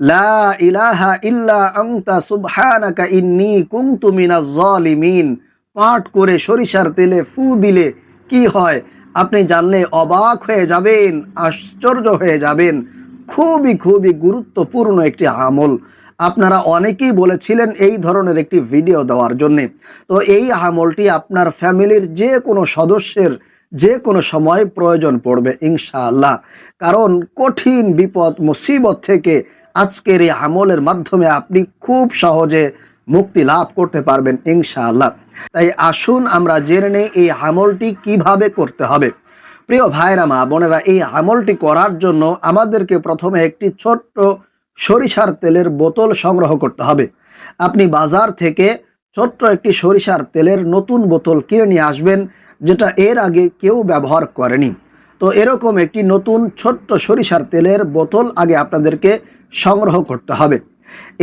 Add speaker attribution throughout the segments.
Speaker 1: লা ইলাহা ইল্লা আনতা সুবহানাকা ইন্নী কুনতু মিনাজ জালিমিন। পাঠ করে সরিষার তেলে ফু দিলে কি হয়? আপনি জানলে অবাক হয়ে যাবেন, আশ্চর্য হয়ে যাবেন। খুবই খুবই গুরুত্বপূর্ণ একটি আমল। আপনারা অনেকেই বলেছিলেন এই ধরনের একটি ভিডিও দেওয়ার জন্যে। তো এই আমলটি আপনার ফ্যামিলির যে কোনো সদস্যের যে কোনো সময় প্রয়োজন পড়বে, ইনশাআল্লাহ। কারণ কঠিন বিপদ, মুসিবত থেকে আজকের এই আমলের মাধ্যমে আপনি খুব সহজে মুক্তি লাভ করতে পারবেন, ইনশাআল্লাহ। তাই আসুন আমরা জেনে নেই এই আমলটি কীভাবে করতে হবে। প্রিয় ভাইরা মা বোনেরা, এই আমলটি করার জন্য আমাদেরকে প্রথমে একটি ছোট্ট সরিষার তেলের বোতল সংগ্রহ করতে হবে। আপনি বাজার থেকে ছোট্ট একটি সরিষার তেলের নতুন বোতল কিনে নিয়ে আসবেন, যেটা এর আগে কেউ ব্যবহার করেনি। তো এরকম একটি নতুন ছোট্ট সরিষার তেলের বোতল আগে আপনাদেরকে সংগ্রহ করতে হবে।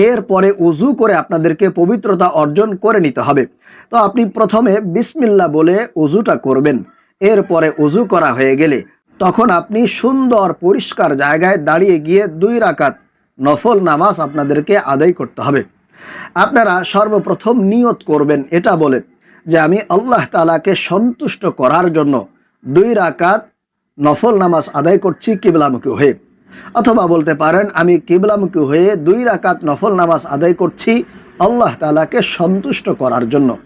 Speaker 1: এরপরে উজু করে আপনাদেরকে পবিত্রতা অর্জন করে নিতে হবে। তো আপনি প্রথমে বিসমিল্লা বলে উজুটা করবেন। এরপরে উজু করা হয়ে গেলে তখন আপনি সুন্দর পরিষ্কার জায়গায় দাঁড়িয়ে গিয়ে দুই রাকাত নফল নামাজ আপনাদেরকে আদায় করতে হবে। আপনারা সর্বপ্রথম নিয়ত করবেন এটা বলে যে আমি আল্লাহ তালাকে সন্তুষ্ট করার জন্য দুই রাকাত নফল নামাজ আদায় করছি কিবলামুখী হয়ে। অথবা বলতে পারেন, আমি কিবলামুখী হয়ে দুই রাকাত নফল নামাজ আদায় করছি আল্লাহ তালাকে সন্তুষ্ট করার জন্য।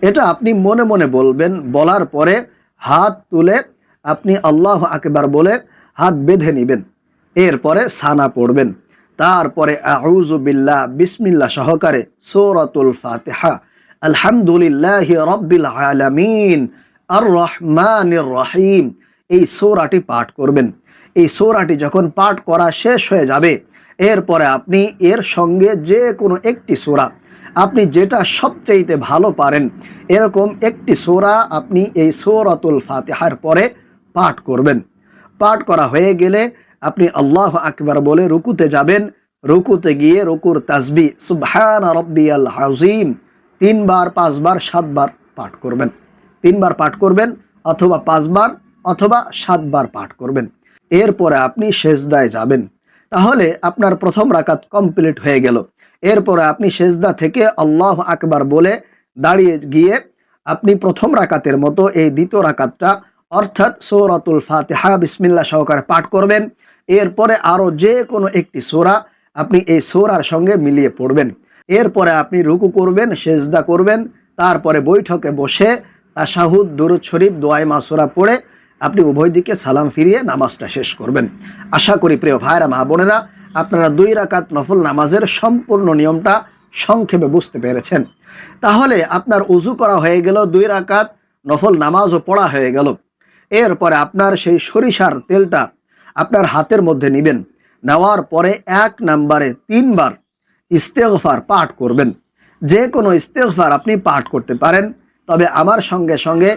Speaker 1: এটা আপনি মনে মনে বলবেন, বলার পরে হাত তুলে আপনি আল্লাহ আকবার বলে হাত বেঁধে নেবেন। এরপরে সানা পড়বেন। তারপরে আউযু বিল্লাহ, বিসমিল্লাহ সহকারে সৌরাতুল ফাতেহা, আলহামদুলিল্লাহ রব্বিল আলামিন আর রহমান রহিম এই সৌরাটি পাঠ করবেন। এই সৌরাটি যখন পাঠ করা শেষ হয়ে যাবে, এরপরে আপনি এর সঙ্গে যে কোনো একটি সোরা আপনি যেটা সবচাইতে ভালো পারেন, এরকম একটি সোরা আপনি এই সৌরাতুল ফাতেহার পরে পাঠ করবেন। পাঠ করা হয়ে গেলে আপনি আল্লাহ আকবার বলে রুকুতে যাবেন, রুকুতে গিয়ে রুকুর তাসবি, সুবহান রব্বিয়াল হাউজিম তিনবার, পাঁচবার, সাতবার পাঠ করবেন। তিনবার পাঠ করবেন অথবা পাঁচবার অথবা সাতবার পাঠ করবেন। এরপরে আপনি সেজদায় যাবেন। তাহলে আপনার প্রথম রাকাত কমপ্লিট হয়ে গেল। এরপরে আপনি সেজদা থেকে আল্লাহ আকবার বলে দাঁড়িয়ে গিয়ে আপনি প্রথম রাকাতের মতো এই দ্বিতীয় রাকাতটা অর্থাৎ সৌরাতুল ফাতেহা বিসমিল্লা সহকারে পাঠ করবেন। এরপরে আরও যে কোনো একটি সোরা আপনি এই সোরার সঙ্গে মিলিয়ে পড়বেন। এরপরে আপনি রুকু করবেন, সেজদা করবেন, তারপরে বৈঠকে বসে তাশাহুদ, দুরুদ শরীফ, দোয়াই মাসুরা পড়ে আপনি উভয় দিকে সালাম ফিরিয়ে নামাজটা শেষ করবেন। আশা করি প্রিয় ভাইরা, মা বোনেরা, আপনারা দুই রাকাত নফল নামাজের সম্পূর্ণ নিয়মটা সংক্ষেপে বুঝতে পেরেছেন। তাহলে আপনার উজু করা হয়ে গেল, দুই রাকাত নফল নামাজও পড়া হয়ে গেল। এরপরে আপনার সেই সরিষার তেলটা আপনার হাতের মধ্যে নেবেন। নেওয়ার পরে এক নাম্বারে তিনবার ইস্তেগফার পাঠ করবেন। যে কোনো ইস্তেগফার আপনি পাঠ করতে পারেন, তবে আমার সঙ্গে সঙ্গে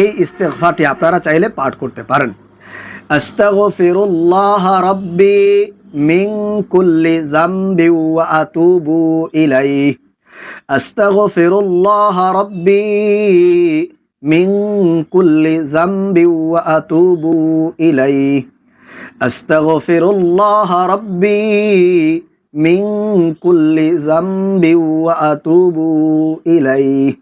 Speaker 1: এই ইস্তেগফারটি আপনারা চাইলে পাঠ করতে পারেন। আস্তাগফিরুল্লাহ রাব্বি মিন কুল্লি যামবি ওয়া আতুবু ইলাইহি। আস্তাগফিরুল্লাহ রাব্বি মিন কুল্লি যামবি ওয়া আতুবু আস্তাগফিরুল্লাহ রাব্বি মিন কুল্লি যামবি ওয়া আতুবু ইলাইহি।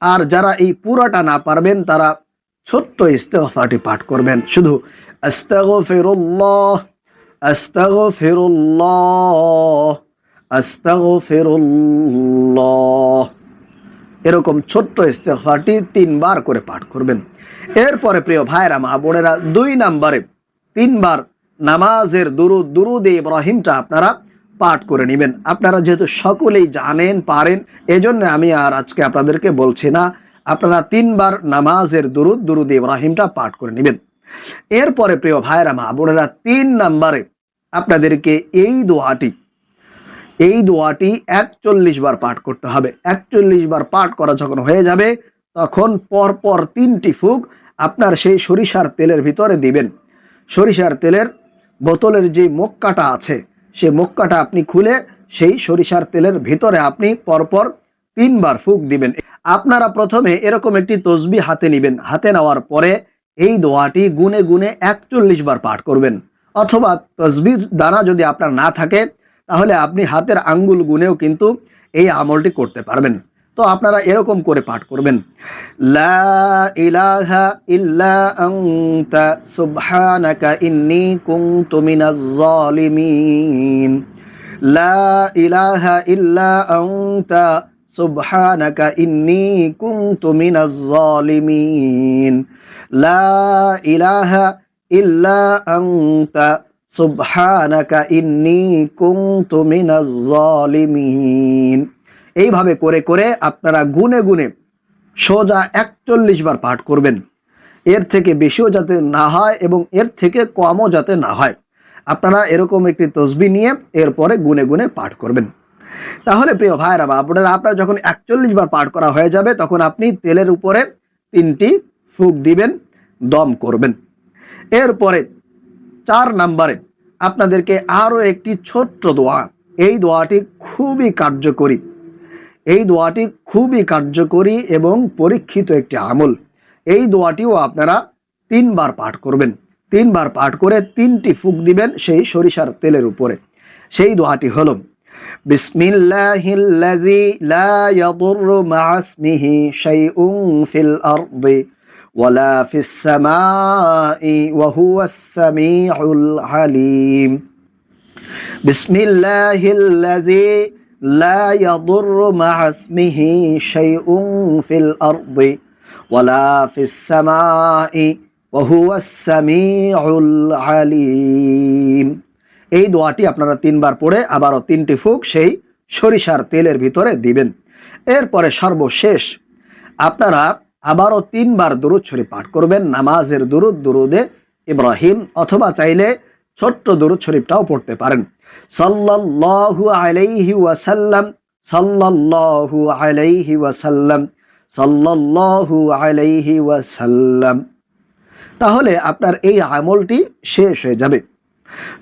Speaker 1: আর যারা এই পুরাটা না পারবেন, তারা ছোট্ট ইস্তেগফারটি পাঠ করবেন। শুধু আস্তাগফিরুল্লাহ আস্তাগফিরুল্লাহ আস্তাগফিরুল্লাহ। এরকম ছোট্ট ইস্তেগফারটি তিনবার করে পাঠ করবেন। এরপরে প্রিয় ভাইরা, মা বোনেরা, দুই নাম্বারে তিনবার নামাজের দুরুদ, দুরুদে ইব্রাহিমটা আপনারা পাঠ করে নেবেন। আপনারা যেহেতু সকলেই জানেন, পারেন, এজন্য আমি আর আজকে আপনাদেরকে বলছি না, আপনারা তিনবার নামাজের দুরুদ দুরুদ ইব্রাহিমটা পাঠ করে নেবেন। এরপরে প্রিয় ভাইরা মা বোনেরা, তিন নাম্বারে আপনাদেরকে এই দোয়াটি এই দোয়াটি একচল্লিশ বার পাঠ করতে হবে। একচল্লিশ বার পাঠ করা যখন হয়ে যাবে, তখন পরপর তিনটি ফুক আপনার সেই সরিষার তেলের ভিতরে দিবেন। সরিষার তেলের বোতলের যে মক্কাটা আছে, সে মক্কাটা আপনি খুলে সেই সরিষার তেলের ভিতরে আপনি পরপর তিনবার ফুক দিবেন। আপনারা প্রথমে এরকম একটি তসবি হাতে নেবেন। হাতে নেওয়ার পরে এই দোয়াটি গুনে গুনে একচল্লিশ বার পাঠ করবেন। অথবা তসবির দানা যদি আপনার না থাকে, তাহলে আপনি হাতের আঙ্গুল গুনেও কিন্তু এই আমলটি করতে পারবেন। তো আপনারা এরকম করে পাঠ করবেন। লা ইলাহা ইল্লা আনতা সুবহানাকা ইন্নী কুনতু মিনাজ জালিমিন। লা ইলাহা ইল্লা আনতা লা ইলাহা ইল্লা এইভাবে করে করে আপনারা গুনে গুনে সোজা একচল্লিশ বার পাঠ করবেন। এর থেকে বেশিও যাতে না হয় এবং এর থেকে কমও যাতে না হয়। আপনারা এরকম একটি তসবি নিয়ে এরপরে গুনে গুনে পাঠ করবেন। তাহলে প্রিয় ভাইরা বা আপনারা আপনার যখন একচল্লিশ বার পাঠ করা হয়ে যাবে, তখন আপনি তেলের উপরে তিনটি ফুক দিবেন, দম করবেন। এরপরে চার নাম্বারে আপনাদেরকে আরও একটি ছোট্ট দোয়া। এই দোয়াটি খুবই কার্যকরী। এই দোয়াটি খুবই কার্যকরী এবং পরীক্ষিত একটি আমল। এই দোয়াটিও আপনারা তিনবার পাঠ করবেন। তিনবার পাঠ করে তিনটি ফুক দিবেন সেই সরিষার তেলের উপরে। সেই দোয়াটি হল বিসমিল্লাহিল্লাজি লা ফিল ওয়ালা لا يضر مع اسمه شيء في الأرض ولا في السماء وهو السميع العليم এই দোয়াটি আপনারা তিনবার পড়ে আবারও তিনটি ফুক সেই সরিষার তেলের ভিতরে দিবেন এরপরে সর্বশেষ আপনারা আবারও তিনবার দুরুদ শরীফ পাঠ করবেন নামাজের দুরুদ দুরুদে ইব্রাহিম অথবা চাইলে ছোট্ট দুরুদ শরীফটাও পড়তে পারেন সাল্লাল্লাহু আলাইহি ওয়াসাল্লাম, সাল্লাল্লাহু আলাইহি ওয়াসাল্লাম, সাল্লাল্লাহু আলাইহি ওয়াসাল্লাম। তাহলে আপনার এই আমলটি শেষ হয়ে যাবে।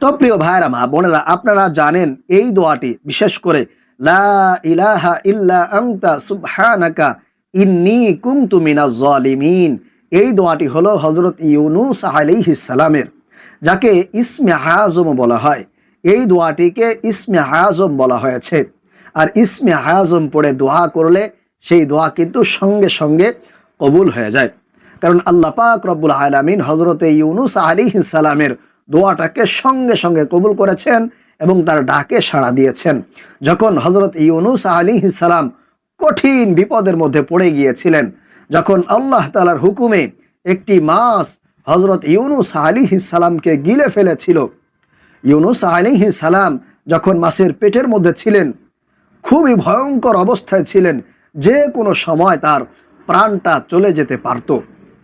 Speaker 1: তো প্রিয় ভাইরা মা বোনেরা, আপনারা জানেন এই দোয়াটি, বিশেষ করে, লা ইলাহা ইল্লা আনতা সুবহানাকা ইন্নী কুনতু মিনাজ জালিমিন। এই দোয়াটি হলো হযরত ইউনুস আলাইহিস সালামের, যাকে ইসমে আজম বলা হয়। এই দোয়াটিকে ইসমে হায়াজম বলা হয়েছে। আর ইসমে হায়াজম পড়ে দোয়া করলে সেই দোয়া কিন্তু সঙ্গে সঙ্গে কবুল হয়ে যায়। কারণ আল্লাহ পাক রব্বুল আলমিন হজরতে ইউনুস আলী সালামের দোয়াটাকে সঙ্গে সঙ্গে কবুল করেছেন এবং তার ডাকে সাড়া দিয়েছেন। যখন হজরত ইউনুস আলী সালাম কঠিন বিপদের মধ্যে পড়ে গিয়েছিলেন, যখন আল্লাহ তালার হুকুমে একটি মাস হজরত ইউনুস আলী সালামকে গিলে ফেলেছিল ইউনুস আলিহি সালাম যখন মাছের পেটের মধ্যে ছিলেন, খুবই ভয়ঙ্কর অবস্থায় ছিলেন, যে কোনো সময় তার প্রাণটা চলে যেতে পারত।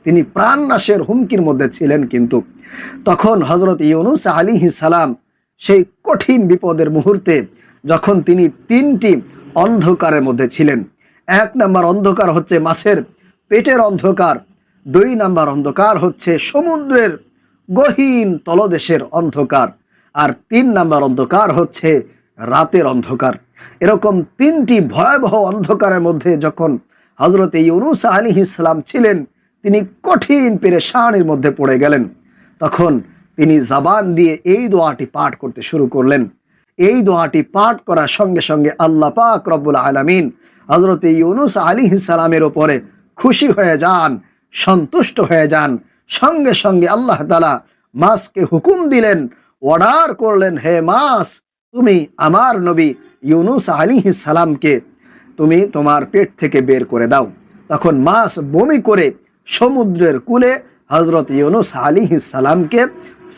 Speaker 1: তিনি প্রাণ নাশের হুমকির মধ্যে ছিলেন কিন্তু। তখন হজরত ইউনুস আলিহি সালাম সেই কঠিন বিপদের মুহূর্তে যখন তিনি তিনটি অন্ধকারের মধ্যে ছিলেন, এক নাম্বার অন্ধকার হচ্ছে মাছের পেটের অন্ধকার, দুই নাম্বার অন্ধকার হচ্ছে সমুদ্রের গহীন তলদেশের অন্ধকার। আর তিন নাম্বার অন্ধকার হচ্ছে রাতের অন্ধকার। এরকম তিনটি ভয়াবহ অন্ধকারের মধ্যে যখন হজরত ইউনুস আলী ইসলাম ছিলেন, তিনি কঠিন পেরেশানির মধ্যে পড়ে গেলেন। তখন তিনি জাবান দিয়ে এই দোয়াটি পাঠ করতে শুরু করলেন। এই দোয়াটি পাঠ করার সঙ্গে সঙ্গে আল্লাহ পাক রব্বুল আলমিন হজরত ইউনুস আলী ইসলামের ওপরে খুশি হয়ে যান, সন্তুষ্ট হয়ে যান। সঙ্গে সঙ্গে আল্লাহ তালা মাসকে হুকুম দিলেন অর্ডার করলেন, হে মাস, তুমি আমার নবী ইউনুস আলী সালামকে তুমি তোমার পেট থেকে বের করে দাও। তখন মাস বমি করে সমুদ্রের কূলে হজরত ইউনুস আলী সালামকে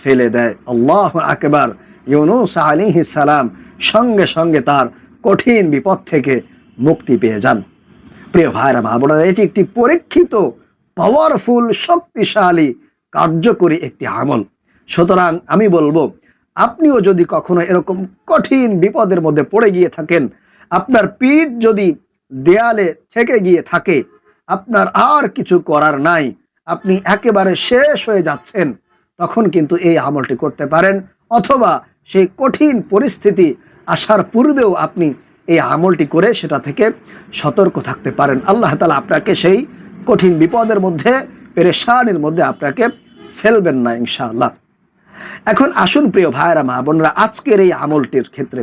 Speaker 1: ফেলে দেয়। আল্লাহ আকবার। ইউনুস আলী সালাম সঙ্গে সঙ্গে তার কঠিন বিপদ থেকে মুক্তি পেয়ে যান। প্রিয় ভাইরা, মা বোনেরা, এটি একটি পরীক্ষিত পাওয়ারফুল শক্তিশালী, কার্যকরী একটি আমল। সুতরাং আমি বলব, আপনিও যদি কখনো এরকম কঠিন বিপদের মধ্যে পড়ে গিয়ে থাকেন, আপনার পিঠ যদি দেয়ালে থেকে গিয়ে থাকে, আপনার আর কিছু করার নাই, আপনি একেবারে শেষ হয়ে যাচ্ছেন, তখন কিন্তু এই আমলটি করতে পারেন, অথবা সেই কঠিন পরিস্থিতি আসার পূর্বেও আপনি এই আমলটি করে সেটা থেকে সতর্ক থাকতে পারেন। আল্লাহ তালা আপনাকে সেই কঠিন বিপদের মধ্যে, পেরেশানির মধ্যে আপনাকে ফেলবেন না ইনশাআল্লাহ। এখন আসুন প্রিয় ভাইরা মা বোনরা, আজকের এই আমলটির ক্ষেত্রে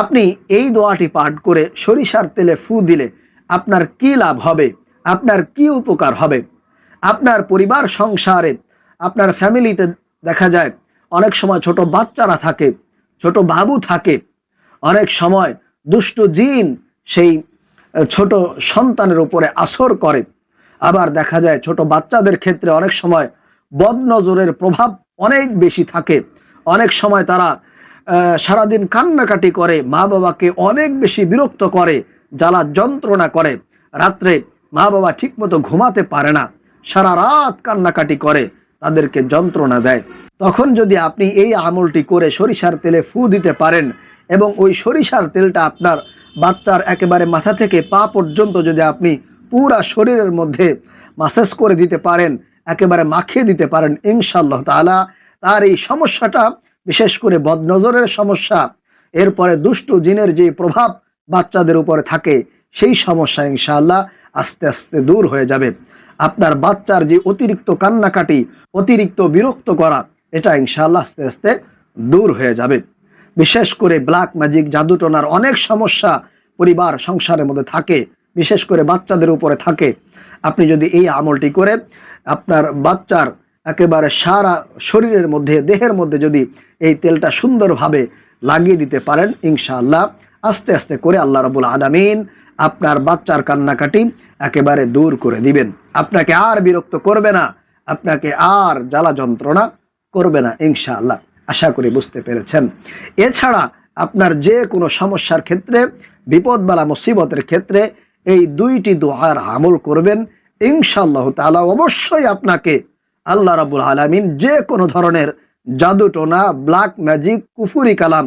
Speaker 1: আপনি এই দোয়াটি পাঠ করে সরিষার তেলে ফু দিলে আপনার কি লাভ হবে? আপনার কি উপকার হবে? আপনার পরিবার, সংসারে, আপনার ফ্যামিলিতে দেখা যায় অনেক সময় ছোট বাচ্চারা থাকে, ছোট বাবু থাকে। অনেক সময় দুষ্ট জিন সেই ছোট সন্তানের উপরে আসর করে। আবার দেখা যায় ছোট বাচ্চাদের ক্ষেত্রে অনেক সময় বদনজরের প্রভাব অনেক বেশি থাকে। অনেক সময় তারা সারাদিন কান্নাকাটি করে মা বাবাকে অনেক বেশি বিরক্ত করে জ্বালা যন্ত্রণা করে। রাত্রে মা বাবা ঠিকমতো ঘুমাতে পারে না, সারা রাত কান্নাকাটি করে, তাদেরকে যন্ত্রণা দেয়। তখন যদি আপনি এই আমলটি করে সরিষার তেলে ফু দিতে পারেন এবং ওই সরিষার তেলটা আপনার বাচ্চার একেবারে মাথা থেকে পা পর্যন্ত যদি আপনি পুরা শরীরের মধ্যে মাসাজ করে দিতে পারেন একেবারে মাখিয়ে দিতে পারেন ইনশাল্লাহ তাআলা। তার এই সমস্যাটা, বিশেষ করে বদনজরের সমস্যা, এরপরে দুষ্ট জিনের যে প্রভাব বাচ্চাদের উপরে থাকে, সেই সমস্যা ইনশাআল্লাহ আস্তে আস্তে দূর হয়ে যাবে। আপনার বাচ্চার যে অতিরিক্ত কান্নাকাটি, অতিরিক্ত বিরক্ত করা, এটা ইনশাআল্লাহ আস্তে আস্তে দূর হয়ে যাবে। বিশেষ করে ব্ল্যাক ম্যাজিক, জাদুটনার অনেক সমস্যা পরিবার, সংসারের মধ্যে থাকে, বিশেষ করে বাচ্চাদের উপরে থাকে। আপনি যদি এই আমলটি করে আপনার বাচ্চার একেবারে সারা শরীরের মধ্যে, দেহের মধ্যে যদি এই তেলটা সুন্দরভাবে লাগিয়ে দিতে পারেন, ইনশাআল্লাহ আস্তে আস্তে করে আল্লাহ রবুল আলামিন আপনার বাচ্চার কান্নাকাটি একেবারে দূর করে দিবেন। আপনাকে আর বিরক্ত করবে না, আপনাকে আর জ্বালা যন্ত্রণা করবে না, ইনশাআল্লাহ। আশা করি বুঝতে পেরেছেন। এছাড়া আপনার যে কোনো সমস্যার ক্ষেত্রে, বিপদবালা, মুসিবতের ক্ষেত্রে এই দুইটি দোয়ার আমল করবেন। ইনশাআল্লাহ তাআলা অবশ্যই আপনাকে আল্লাহ রাবুল আলামিন যে কোনো ধরনের জাদুটোনা ব্ল্যাক ম্যাজিক কুফুরি কালাম,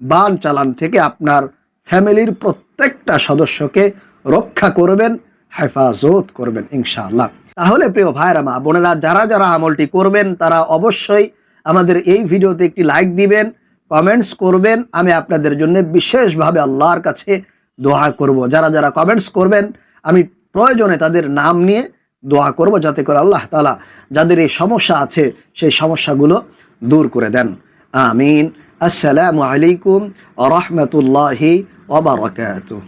Speaker 1: বান চালান থেকে আপনার ফ্যামিলির প্রত্যেকটা সদস্যকে রক্ষা করবেন, হেফাজত করবেন ইনশাআল্লাহ। তাহলে প্রিয় ভাইরা মা বোনেরা, যারা যারা আমলটি করবেন, তারা অবশ্যই আমাদের এই ভিডিওতে একটি লাইক দিবেন কমেন্টস করবেন। আমি আপনাদের জন্য বিশেষভাবে আল্লাহর কাছে দোয়া করব। যারা যারা কমেন্টস করবেন, আমি প্রয়োজনে তাদের নাম নিয়ে দোয়া করব যাতে করে আল্লাহ তালা যাদের এই সমস্যা আছে, সেই সমস্যাগুলো দূর করে দেন। আমিন। আসসালামু আলাইকুম রহমতুল্লাহি ওবরাকাতুহ